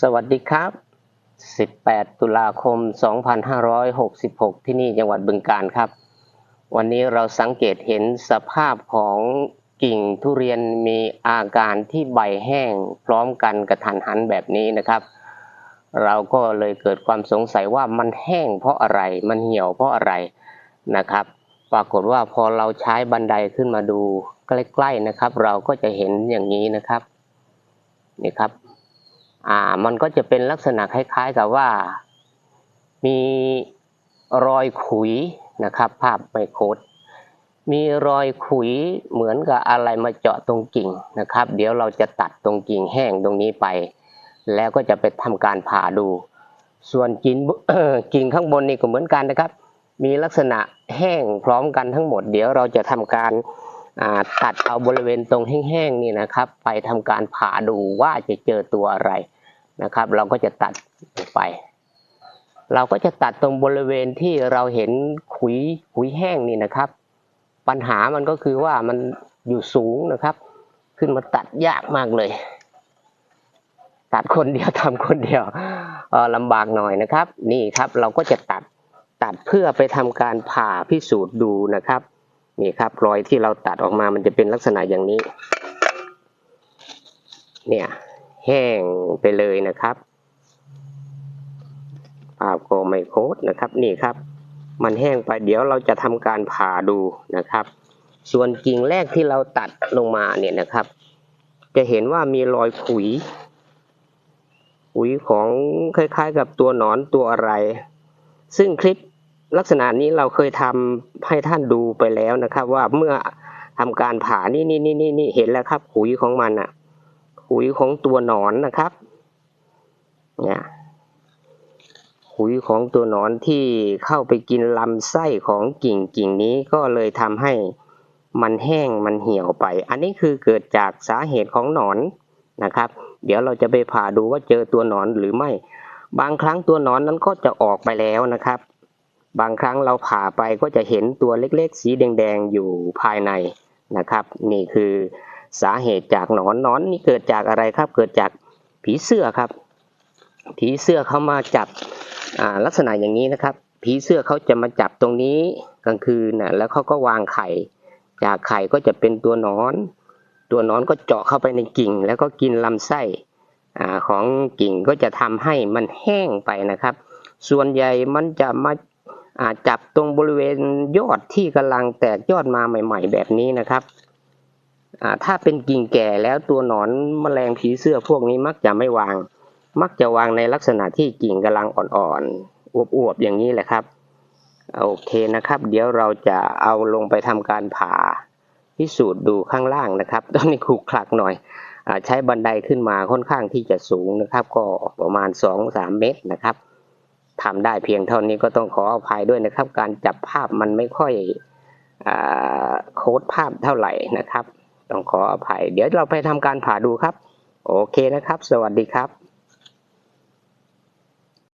สวัสดีครับ 18 ตุลาคม 2566 ที่นี่จังหวัดบึงกาฬครับ วันนี้เราสังเกตเห็นสภาพของกิ่งทุเรียนมีอาการที่ใบแห้งพร้อมกันกระทันหันแบบนี้นะครับ เราก็เลยเกิดความสงสัยว่ามันแห้งเพราะอะไร มันเหี่ยวเพราะอะไรนะครับ ปรากฏว่าพอเราใช้บันไดขึ้นมาดูใกล้ๆนะครับ เราก็จะเห็นอย่างนี้นะครับนี่ครับ อ่ามันก็จะเป็นลักษณะคล้ายๆกับว่า มีรอยขุยนะครับ ภาพไมโครดมีรอยขุยเหมือนกับอะไรมาเจาะตรงกิ่งนะครับ เดี๋ยวเราจะตัดตรงกิ่งแห้งตรงนี้ไป แล้วก็จะไปทำการผ่าดู ส่วนกิ่งกิ่งข้างบนนี่ก็เหมือนกันนะครับ มีลักษณะแห้งพร้อมกันทั้งหมด เดี๋ยวเราจะทำการตัดเอาบริเวณตรงแห้งๆนี่นะครับ ไปทำการผ่าดูว่าจะเจอตัวอะไร นะครับ เราก็จะตัดลงไป เราก็จะตัดตรงบริเวณที่เราเห็นขุยขุยแห้งนี่นะครับ ปัญหามันก็คือว่ามันอยู่สูงนะครับ ขึ้นมาตัดยากมากเลย ตัดคนเดียวทำคนเดียวลำบากหน่อยนะครับ นี่ครับเราก็จะตัดตัดเพื่อไปทำการผ่าพิสูจน์ดูนะครับนี่ครับรอยที่เราตัดออกมามันจะเป็นลักษณะอย่างนี้ เนี่ย แห้งไปเลยนะครับภาพก็ไม่โคตรนะครับนี่ครับ มันแห้งไปเดี๋ยวเราจะทำการผ่าดูนะครับ ส่วนกิ่งแรกที่เราตัดลงมาเนี่ยนะครับ จะเห็นว่ามีรอยขุยขุยของคล้ายๆ กับตัวหนอนตัวอะไร ซึ่งคลิปลักษณะนี้เราเคยทำให้ท่านดูไปแล้วนะครับ ว่าเมื่อทำการผ่านี่นี่นี่นี่นี่เห็นแล้วครับขุยของมันอะ ขุยของตัวหนอนนะครับ เนี่ยขุยของตัวหนอนที่เข้าไปกินลำไส้ของกิ่งกิ่งนี้ก็เลยทำให้มันแห้งมันเหี่ยวไป อันนี้คือเกิดจากสาเหตุของหนอนนะครับ เดี๋ยวเราจะไปผ่าดูว่าเจอตัวหนอนหรือไม่ บางครั้งตัวหนอนนั้นก็จะออกไปแล้วนะครับ บางครั้งเราผ่าไปก็จะเห็นตัวเล็กๆ สีแดงๆอยู่ภายในนะครับ นี่คือ สาเหตุจากหนอนนอนนี่เกิดจากอะไรครับ เกิดจากผีเสื้อครับ ผีเสื้อเขามาจับลักษณะอย่างนี้นะครับ ผีเสื้อเขาจะมาจับตรงนี้กลางคืนนะแล้วเขาก็วางไข่ จากไข่ก็จะเป็นตัวนอน ตัวนอนก็เจาะเข้าไปในกิ่ง แล้วก็กินลำไส้ของกิ่งก็จะทำให้มันแห้งไปนะครับ ส่วนใหญ่มันจะมาาจับตรงบริเวณยอดที่กำลังแตกยอดมาใหม่ ๆ แบบนี้นะครับ ถ้าเป็นกิ่งแก่แล้วตัวหนอนแมลงผีเสื้อพวกนี้มักจะไม่วาง มักจะวางในลักษณะที่กิ่งกำลังอ่อนๆอวบๆอย่างนี้แหละครับโอเคนะครับ เดี๋ยวเราจะเอาลงไปทำการผ่าพิสูจน์ดูข้างล่างนะครับตอนนี้ขรุขลักหน่อยอใช้บันไดขึ้นมาค่อนข้างที่จะสูงนะครับ ก็ประมาณ 2-3 เมตรนะครับทำได้เพียงเท่านี้ก็ต้องขออภัยด้วยนะครับ การจับภาพมันไม่ค่อยอโค้ดภาพเท่าไหร่นะครับ ต้องขออภัย เดี๋ยวเราไปทำการผ่าดูครับ โอเคนะครับ สวัสดีครับ